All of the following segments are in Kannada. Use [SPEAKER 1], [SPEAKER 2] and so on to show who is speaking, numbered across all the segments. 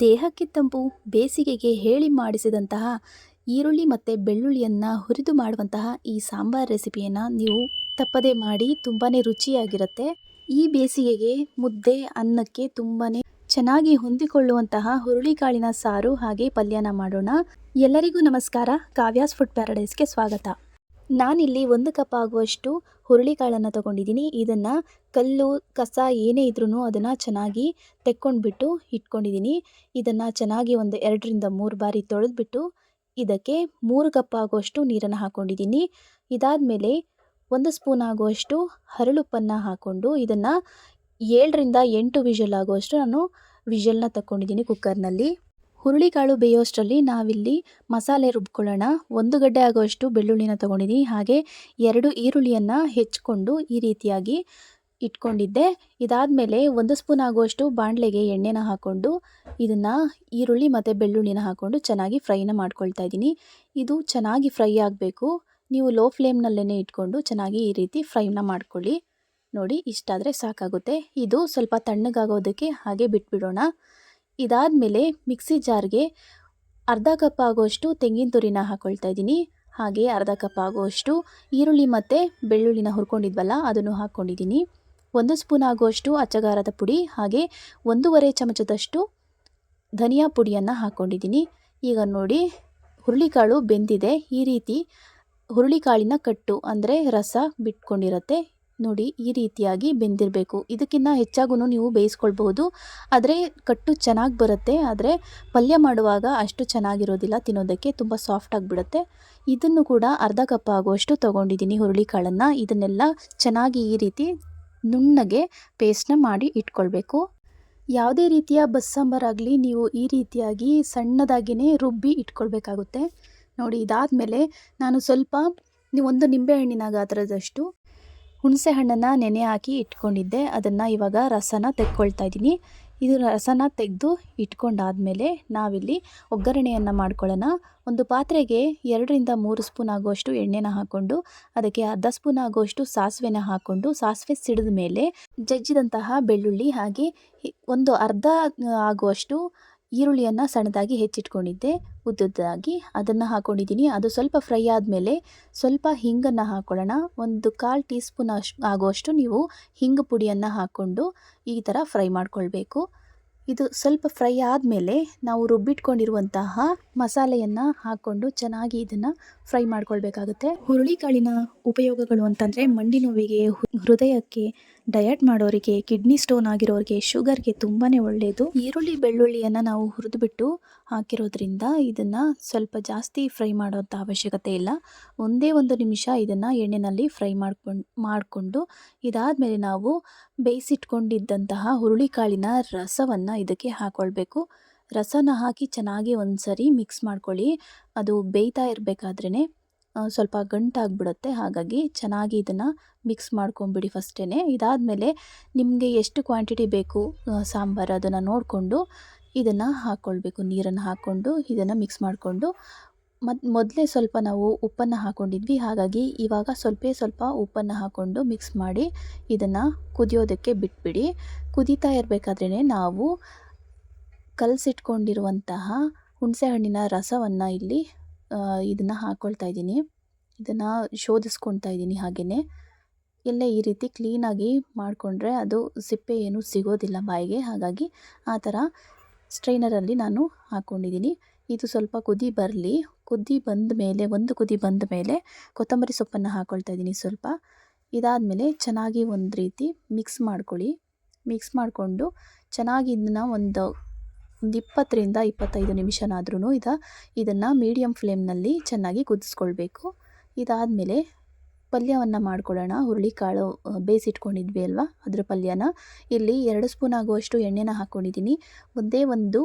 [SPEAKER 1] ದೇಹಕ್ಕೆ ತಂಪು, ಬೇಸಿಗೆಗೆ ಹೇಳಿ ಮಾಡಿಸಿದಂತಹ ಈರುಳ್ಳಿ ಮತ್ತು ಬೆಳ್ಳುಳ್ಳಿಯನ್ನು ಹುರಿದು ಮಾಡುವಂತಹ ಈ ಸಾಂಬಾರ್ ರೆಸಿಪಿಯನ್ನು ನೀವು ತಪ್ಪದೆ ಮಾಡಿ ತುಂಬಾ ರುಚಿಯಾಗಿರುತ್ತೆ. ಈ ಬೇಸಿಗೆಗೆ ಮುದ್ದೆ, ಅನ್ನಕ್ಕೆ ತುಂಬಾ ಚೆನ್ನಾಗಿ ಹೊಂದಿಕೊಳ್ಳುವಂತಹ ಹುರುಳಿಕಾಳಿನ ಸಾರು ಹಾಗೆ ಪಲ್ಯನ ಮಾಡೋಣ. ಎಲ್ಲರಿಗೂ ನಮಸ್ಕಾರ. ಕಾವ್ಯಾಸ್ ಫುಡ್ ಪ್ಯಾರಡೈಸ್ಗೆ ಸ್ವಾಗತ. ನಾನಿಲ್ಲಿ ಒಂದು ಕಪ್ ಆಗುವಷ್ಟು ಹುರುಳಿಕಾಳನ್ನು ತಗೊಂಡಿದ್ದೀನಿ. ಇದನ್ನು ಕಲ್ಲು, ಕಸ ಏನೇ ಇದ್ರೂ ಅದನ್ನು ಚೆನ್ನಾಗಿ ತೆಕ್ಕೊಂಡ್ಬಿಟ್ಟು ಇಟ್ಕೊಂಡಿದ್ದೀನಿ. ಇದನ್ನು ಚೆನ್ನಾಗಿ ಒಂದು ಎರಡರಿಂದ ಮೂರು ಬಾರಿ ತೊಳೆದ್ಬಿಟ್ಟು ಇದಕ್ಕೆ ಮೂರು ಕಪ್ ಆಗುವಷ್ಟು ನೀರನ್ನು ಹಾಕ್ಕೊಂಡಿದ್ದೀನಿ ಇದಾದಮೇಲೆ ಒಂದು ಸ್ಪೂನ್ ಆಗುವಷ್ಟು ಹರಳುಪ್ಪನ್ನು ಹಾಕ್ಕೊಂಡು ಇದನ್ನು ಏಳರಿಂದ ಎಂಟು ವಿಷಲ್ ಆಗುವಷ್ಟು ನಾನು ವಿಷಲ್ನ ತಗೊಂಡಿದ್ದೀನಿ ಕುಕ್ಕರ್ನಲ್ಲಿ. ಹುರುಳಿಕಾಳು ಬೇಯೋಷ್ಟರಲ್ಲಿ ನಾವಿಲ್ಲಿ ಮಸಾಲೆ ರುಬ್ಕೊಳ್ಳೋಣ. ಒಂದು ಗಡ್ಡೆ ಆಗುವಷ್ಟು ಬೆಳ್ಳುಳ್ಳಿನ ತಗೊಂಡಿದ್ದೀನಿ ಹಾಗೆ ಎರಡು ಈರುಳ್ಳಿಯನ್ನು ಹೆಚ್ಚಿಕೊಂಡು ಈ ರೀತಿಯಾಗಿ ಇಟ್ಕೊಂಡಿದ್ದೆ. ಇದಾದಮೇಲೆ ಒಂದು ಸ್ಪೂನ್ ಆಗುವಷ್ಟು ಬಾಣಲೆಗೆ ಎಣ್ಣೆನ ಹಾಕ್ಕೊಂಡು ಇದನ್ನು ಈರುಳ್ಳಿ ಮತ್ತು ಬೆಳ್ಳುಳ್ಳಿನ ಹಾಕ್ಕೊಂಡು ಚೆನ್ನಾಗಿ ಫ್ರೈನ ಮಾಡ್ಕೊಳ್ತಾ ಇದ್ದೀನಿ. ಇದು ಚೆನ್ನಾಗಿ ಫ್ರೈ ಆಗಬೇಕು. ನೀವು ಲೋ ಫ್ಲೇಮ್ನಲ್ಲೇ ಇಟ್ಕೊಂಡು ಚೆನ್ನಾಗಿ ಈ ರೀತಿ ಫ್ರೈನ ಮಾಡ್ಕೊಳ್ಳಿ. ನೋಡಿ ಇಷ್ಟಾದರೆ ಸಾಕಾಗುತ್ತೆ. ಇದು ಸ್ವಲ್ಪ ತಣ್ಣಗಾಗೋದಕ್ಕೆ ಹಾಗೆ ಬಿಟ್ಬಿಡೋಣ. ಇದಾದಮೇಲೆ ಮಿಕ್ಸಿ ಜಾರ್ಗೆ ಅರ್ಧ ಕಪ್ ಆಗುವಷ್ಟು ತೆಂಗಿನ ತುರಿನ ಹಾಕ್ಕೊಳ್ತಾ ಇದ್ದೀನಿ. ಹಾಗೆ ಅರ್ಧ ಕಪ್ ಆಗುವಷ್ಟು ಈರುಳ್ಳಿ ಮತ್ತು ಬೆಳ್ಳುಳ್ಳಿನ ಹುರ್ಕೊಂಡಿದ್ವಲ್ಲ, ಅದನ್ನು ಹಾಕ್ಕೊಂಡಿದ್ದೀನಿ ಒಂದು ಸ್ಪೂನ್ ಆಗುವಷ್ಟು ಅಚ್ಚಗಾರದ ಪುಡಿ, ಹಾಗೆ ಒಂದೂವರೆ ಚಮಚದಷ್ಟು ಧನಿಯಾ ಪುಡಿಯನ್ನು ಹಾಕ್ಕೊಂಡಿದ್ದೀನಿ ಈಗ ನೋಡಿ, ಹುರುಳಿಕಾಳು ಬೆಂದಿದೆ. ಈ ರೀತಿ ಹುರುಳಿಕಾಳಿನ ಕಟ್ಟು ಅಂದರೆ ರಸ ಬಿಟ್ಕೊಂಡಿರುತ್ತೆ. ನೋಡಿ ಈ ರೀತಿಯಾಗಿ ಬೆಂದಿರಬೇಕು. ಇದಕ್ಕಿಂತ ಹೆಚ್ಚಾಗೂ ನೀವು ಬೇಯಿಸ್ಕೊಳ್ಬೋದು ಆದರೆ ಕಟ್ಟು ಚೆನ್ನಾಗಿ ಬರುತ್ತೆ. ಆದರೆ ಪಲ್ಯ ಮಾಡುವಾಗ ಅಷ್ಟು ಚೆನ್ನಾಗಿರೋದಿಲ್ಲ. ತಿನ್ನೋದಕ್ಕೆ ತುಂಬ ಸಾಫ್ಟ್ ಆಗಿಬಿಡುತ್ತೆ. ಇದನ್ನು ಕೂಡ ಅರ್ಧ ಕಪ್ ಆಗುವಷ್ಟು ತೊಗೊಂಡಿದ್ದೀನಿ ಹುರುಳಿಕಾಳನ್ನು. ಇದನ್ನೆಲ್ಲ ಚೆನ್ನಾಗಿ ಈ ರೀತಿ ನುಣ್ಣಗೆ ಪೇಸ್ಟ್ನ ಮಾಡಿ ಇಟ್ಕೊಳ್ಬೇಕು. ಯಾವುದೇ ರೀತಿಯ ಬಸ್ಸಾಂಬಾರಾಗಲಿ ನೀವು ಈ ರೀತಿಯಾಗಿ ಸಣ್ಣದಾಗಿಯೇ ರುಬ್ಬಿ ಇಟ್ಕೊಳ್ಬೇಕಾಗುತ್ತೆ. ನೋಡಿ, ಇದಾದಮೇಲೆ ನಾನು ಸ್ವಲ್ಪ ಒಂದು ನಿಂಬೆಹಣ್ಣಿನ ಗಾತ್ರದಷ್ಟು ಹುಣಸೆ ಹಣ್ಣನ್ನು ನೆನೆ ಹಾಕಿ ಇಟ್ಕೊಂಡಿದ್ದೆ. ಅದನ್ನು ಇವಾಗ ರಸನ ತೆಕ್ಕೊಳ್ತಾ ಇದ್ದೀನಿ. ಇದು ರಸನ ತೆಗೆದು ಇಟ್ಕೊಂಡಾದಮೇಲೆ ನಾವಿಲ್ಲಿ ಒಗ್ಗರಣೆಯನ್ನು ಮಾಡ್ಕೊಳ್ಳೋಣ. ಒಂದು ಪಾತ್ರೆಗೆ ಎರಡರಿಂದ ಮೂರು ಸ್ಪೂನ್ ಆಗುವಷ್ಟು ಎಣ್ಣೆನ ಹಾಕ್ಕೊಂಡು, ಅದಕ್ಕೆ ಅರ್ಧ ಸ್ಪೂನ್ ಆಗುವಷ್ಟು ಸಾಸಿವೆನ ಹಾಕ್ಕೊಂಡು, ಸಾಸಿವೆ ಸಿಡಿದ ಮೇಲೆ ಜಜ್ಜಿದಂತಹ ಬೆಳ್ಳುಳ್ಳಿ ಹಾಗೆ ಒಂದು ಅರ್ಧ ಆಗುವಷ್ಟು ಈರುಳ್ಳಿಯನ್ನು ಸಣ್ಣದಾಗಿ ಹೆಚ್ಚಿಟ್ಕೊಂಡಿದ್ದೆ ಉದ್ದುದ್ದಾಗಿ ಅದನ್ನು ಹಾಕ್ಕೊಂಡಿದ್ದೀನಿ ಅದು ಸ್ವಲ್ಪ ಫ್ರೈ ಆದಮೇಲೆ ಸ್ವಲ್ಪ ಹಿಂಗನ್ನು ಹಾಕ್ಕೊಳ್ಳೋಣ ಒಂದು ಕಾಲು ಟೀ ಸ್ಪೂನ್ ಅಷ್ಟು ಆಗುವಷ್ಟು ನೀವು ಹಿಂಗು ಪುಡಿಯನ್ನು ಹಾಕ್ಕೊಂಡು ಈ ಥರ ಫ್ರೈ ಮಾಡ್ಕೊಳ್ಬೇಕು. ಇದು ಸ್ವಲ್ಪ ಫ್ರೈ ಆದಮೇಲೆ ನಾವು ರುಬ್ಬಿಟ್ಕೊಂಡಿರುವಂತಹ ಮಸಾಲೆಯನ್ನು ಹಾಕ್ಕೊಂಡು ಚೆನ್ನಾಗಿ ಇದನ್ನು ಫ್ರೈ ಮಾಡ್ಕೊಳ್ಬೇಕಾಗುತ್ತೆ. ಹುರುಳಿಕಾಳಿನ ಉಪಯೋಗಗಳು ಅಂತಂದರೆ, ಮಂಡಿ ನೋವಿಗೆ ಹೃದಯಕ್ಕೆ ಡಯಟ್ ಮಾಡೋರಿಗೆ, ಕಿಡ್ನಿ ಸ್ಟೋನ್ ಆಗಿರೋರಿಗೆ ಶುಗರ್ಗೆ ತುಂಬಾ ಒಳ್ಳೆಯದು ಈರುಳ್ಳಿ, ಬೆಳ್ಳುಳ್ಳಿಯನ್ನು ನಾವು ಹುರಿದುಬಿಟ್ಟು ಹಾಕಿರೋದ್ರಿಂದ ಇದನ್ನು ಸ್ವಲ್ಪ ಜಾಸ್ತಿ ಫ್ರೈ ಮಾಡೋಂಥ ಅವಶ್ಯಕತೆ ಇಲ್ಲ. ಒಂದೇ ಒಂದು ನಿಮಿಷ ಇದನ್ನು ಎಣ್ಣೆಯಲ್ಲಿ ಫ್ರೈ ಮಾಡ್ಕೊಂಡು, ಮಾಡಿಕೊಂಡು ಇದಾದಮೇಲೆ ನಾವು ಬೇಯಿಸಿಟ್ಕೊಂಡಿದ್ದಂತಹ ಹುರುಳಿಕಾಳಿನ ರಸವನ್ನು ಇದಕ್ಕೆ ಹಾಕ್ಕೊಳ್ಬೇಕು ರಸನ ಹಾಕಿ ಚೆನ್ನಾಗಿ ಒಂದು ಸರಿ ಮಿಕ್ಸ್ ಮಾಡ್ಕೊಳ್ಳಿ. ಅದು ಬೇಯ್ತಾ ಇರಬೇಕಾದ್ರೇ ಸ್ವಲ್ಪ ಗಂಟಾಗ್ಬಿಡುತ್ತೆ. ಹಾಗಾಗಿ ಚೆನ್ನಾಗಿ ಇದನ್ನು ಮಿಕ್ಸ್ ಮಾಡ್ಕೊಂಬಿಡಿ ಫಸ್ಟೇ ಇದಾದಮೇಲೆ ನಿಮಗೆ ಎಷ್ಟು ಕ್ವಾಂಟಿಟಿ ಬೇಕು ಸಾಂಬಾರು ಅದನ್ನು ನೋಡಿಕೊಂಡು ಇದನ್ನು ಹಾಕ್ಕೊಳ್ಬೇಕು ನೀರನ್ನು ಹಾಕ್ಕೊಂಡು ಇದನ್ನು ಮಿಕ್ಸ್ ಮಾಡಿಕೊಂಡು. ಮತ್ತು ಮೊದಲೇ ಸ್ವಲ್ಪ ನಾವು ಉಪ್ಪನ್ನು ಹಾಕ್ಕೊಂಡಿದ್ವಿ ಹಾಗಾಗಿ ಇವಾಗ ಸ್ವಲ್ಪ ಸ್ವಲ್ಪ ಉಪ್ಪನ್ನು ಹಾಕ್ಕೊಂಡು ಮಿಕ್ಸ್ ಮಾಡಿ ಇದನ್ನು ಕುದಿಯೋದಕ್ಕೆ ಬಿಟ್ಬಿಡಿ. ಕುದೀತಾ ಇರಬೇಕಾದ್ರೇ ನಾವು ಕಲಸಿಟ್ಕೊಂಡಿರುವಂತಹ ಹುಣಸೆಹಣ್ಣಿನ ರಸವನ್ನು ಇಲ್ಲಿ ಇದನ್ನು ಹಾಕ್ಕೊಳ್ತಾ ಇದ್ದೀನಿ. ಇದನ್ನು ಶೋಧಿಸ್ಕೊಳ್ತಾ ಇದ್ದೀನಿ ಹಾಗೆಯೇ ಎಲ್ಲ ಈ ರೀತಿ ಕ್ಲೀನಾಗಿ ಮಾಡಿಕೊಂಡ್ರೆ ಅದು ಸಿಪ್ಪೆ ಏನೂ ಸಿಗೋದಿಲ್ಲ ಬಾಯಿಗೆ. ಹಾಗಾಗಿ ಆ ಥರ ಸ್ಟ್ರೈನರಲ್ಲಿ ನಾನು ಹಾಕ್ಕೊಂಡಿದ್ದೀನಿ ಇದು ಸ್ವಲ್ಪ ಕುದಿ ಬರಲಿ. ಕುದಿ ಬಂದ ಮೇಲೆ, ಒಂದು ಕುದಿ ಬಂದ ಮೇಲೆ ಕೊತ್ತಂಬರಿ ಸೊಪ್ಪನ್ನು ಹಾಕ್ಕೊಳ್ತಾ ಇದ್ದೀನಿ ಸ್ವಲ್ಪ. ಇದಾದಮೇಲೆ ಚೆನ್ನಾಗಿ ಒಂದು ರೀತಿ ಮಿಕ್ಸ್ ಮಾಡ್ಕೊಳ್ಳಿ. ಮಿಕ್ಸ್ ಮಾಡಿಕೊಂಡು ಚೆನ್ನಾಗಿ ಇದನ್ನು ಒಂದು ಒಂದು ಇಪ್ಪತ್ತರಿಂದ ಇಪ್ಪತ್ತೈದು ನಿಮಿಷನಾದ್ರೂ ಇದು, ಇದನ್ನು ಮೀಡಿಯಮ್ ಫ್ಲೇಮ್ನಲ್ಲಿ ಚೆನ್ನಾಗಿ ಕುದಿಸ್ಕೊಳ್ಬೇಕು. ಇದಾದಮೇಲೆ ಪಲ್ಯವನ್ನು ಮಾಡ್ಕೊಳ್ಳೋಣ ಹುರುಳಿಕಾಳು ಬೇಯಿಸಿಟ್ಕೊಂಡಿದ್ವಿ ಅಲ್ವಾ? ಅದರ ಪಲ್ಯನ. ಇಲ್ಲಿ ಎರಡು ಸ್ಪೂನ್ ಆಗುವಷ್ಟು ಎಣ್ಣೆನ ಹಾಕ್ಕೊಂಡಿದ್ದೀನಿ ಒಂದೇ ಒಂದು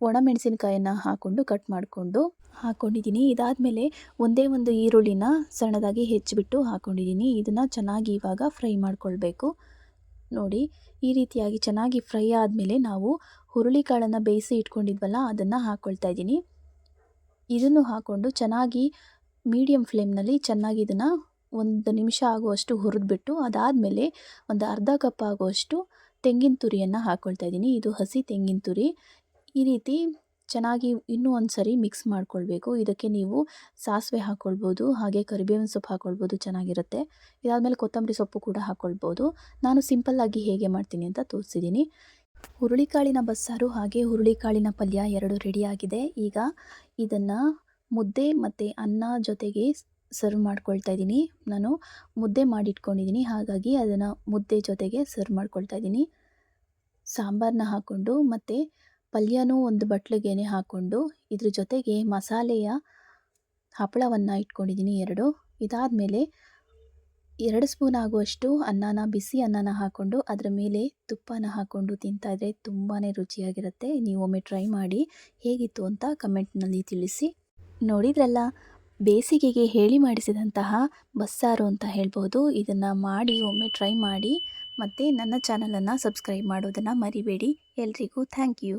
[SPEAKER 1] ಒಣಮೆಣಸಿನ್ಕಾಯನ್ನು ಹಾಕ್ಕೊಂಡು ಕಟ್ ಮಾಡಿಕೊಂಡು ಹಾಕ್ಕೊಂಡಿದ್ದೀನಿ ಇದಾದಮೇಲೆ ಒಂದೇ ಒಂದು ಈರುಳ್ಳಿನ ಸಣ್ಣದಾಗಿ ಹೆಚ್ಚಿಬಿಟ್ಟು ಹಾಕ್ಕೊಂಡಿದ್ದೀನಿ ಇದನ್ನು ಚೆನ್ನಾಗಿ ಇವಾಗ ಫ್ರೈ ಮಾಡ್ಕೊಳ್ಬೇಕು. ನೋಡಿ, ಈ ರೀತಿಯಾಗಿ ಚೆನ್ನಾಗಿ ಫ್ರೈ ಆದಮೇಲೆ ನಾವು ಹುರುಳಿಕಾಳನ್ನು ಬೇಯಿಸಿ ಇಟ್ಕೊಂಡಿದ್ವಲ್ಲ, ಅದನ್ನು ಹಾಕ್ಕೊಳ್ತಾ ಇದ್ದೀನಿ. ಇದನ್ನು ಹಾಕ್ಕೊಂಡು ಚೆನ್ನಾಗಿ ಮೀಡಿಯಮ್ ಫ್ಲೇಮ್ನಲ್ಲಿ ಚೆನ್ನಾಗಿ ಇದನ್ನು ಒಂದು ನಿಮಿಷ ಆಗುವಷ್ಟು ಹುರಿದ್ಬಿಟ್ಟು, ಅದಾದಮೇಲೆ ಒಂದು ಅರ್ಧ ಕಪ್ ಆಗುವಷ್ಟು ತೆಂಗಿನ ತುರಿಯನ್ನು ಹಾಕ್ಕೊಳ್ತಾ ಇದ್ದೀನಿ. ಇದು ಹಸಿ ತೆಂಗಿನ ತುರಿ. ಈ ರೀತಿ ಚೆನ್ನಾಗಿ ಇನ್ನೂ ಒಂದು ಸರಿ ಮಿಕ್ಸ್ ಮಾಡ್ಕೊಳ್ಬೇಕು. ಇದಕ್ಕೆ ನೀವು ಸಾಸಿವೆ ಹಾಕ್ಕೊಳ್ಬೋದು ಹಾಗೆ ಕರಿಬೇವಿನ ಸೊಪ್ಪು ಹಾಕ್ಕೊಳ್ಬೋದು ಚೆನ್ನಾಗಿರುತ್ತೆ. ಇದಾದಮೇಲೆ ಕೊತ್ತಂಬರಿ ಸೊಪ್ಪು ಕೂಡ ಹಾಕ್ಕೊಳ್ಬೋದು ನಾನು ಸಿಂಪಲ್ಲಾಗಿ ಹೇಗೆ ಮಾಡ್ತೀನಿ ಅಂತ ತೋರಿಸಿದ್ದೀನಿ ಹುರುಳಿಕಾಳಿನ ಬಸ್ಸಾರು ಹಾಗೆ ಹುರುಳಿಕಾಳಿನ ಪಲ್ಯ ಎರಡು ರೆಡಿಯಾಗಿದೆ ಈಗ ಇದನ್ನು ಮುದ್ದೆ ಮತ್ತು ಅನ್ನ ಜೊತೆಗೆ ಸರ್ವ್ ಮಾಡ್ಕೊಳ್ತಾ ಇದ್ದೀನಿ. ನಾನು ಮುದ್ದೆ ಮಾಡಿಟ್ಕೊಂಡಿದ್ದೀನಿ ಹಾಗಾಗಿ ಅದನ್ನು ಮುದ್ದೆ ಜೊತೆಗೆ ಸರ್ವ್ ಮಾಡ್ಕೊಳ್ತಾ ಇದ್ದೀನಿ. ಸಾಂಬಾರನ್ನ ಹಾಕ್ಕೊಂಡು ಮತ್ತು ಪಲ್ಯನೂ ಒಂದು ಬಟ್ಲಿಗೆನೆ ಹಾಕ್ಕೊಂಡು ಇದ್ರ ಜೊತೆಗೆ ಮಸಾಲೆಯ ಹಪ್ಪಳವನ್ನು ಇಟ್ಕೊಂಡಿದ್ದೀನಿ ಎರಡು. ಇದಾದ ಮೇಲೆ ಎರಡು ಸ್ಪೂನ್ ಆಗುವಷ್ಟು ಅನ್ನನ, ಬಿಸಿ ಅನ್ನನ ಹಾಕ್ಕೊಂಡು ಅದರ ಮೇಲೆ ತುಪ್ಪನ ಹಾಕ್ಕೊಂಡು ತಿಂತಾಯಿದ್ರೆ ತುಂಬಾ ರುಚಿಯಾಗಿರುತ್ತೆ. ನೀವು ಒಮ್ಮೆ ಟ್ರೈ ಮಾಡಿ ಹೇಗಿತ್ತು ಅಂತ ಕಮೆಂಟ್ನಲ್ಲಿ ತಿಳಿಸಿ. ನೋಡಿದ್ರಲ್ಲ, ಬೇಸಿಗೆಗೆ ಹೇಳಿ ಮಾಡಿಸಿದಂತಹ ಬಸ್ಸಾರು ಅಂತ ಹೇಳ್ಬೋದು. ಇದನ್ನು ಮಾಡಿ ಒಮ್ಮೆ ಟ್ರೈ ಮಾಡಿ. ಮತ್ತು ನನ್ನ ಚಾನಲನ್ನು ಸಬ್ಸ್ಕ್ರೈಬ್ ಮಾಡೋದನ್ನು ಮರಿಬೇಡಿ. ಎಲ್ರಿಗೂ ಥ್ಯಾಂಕ್ ಯು.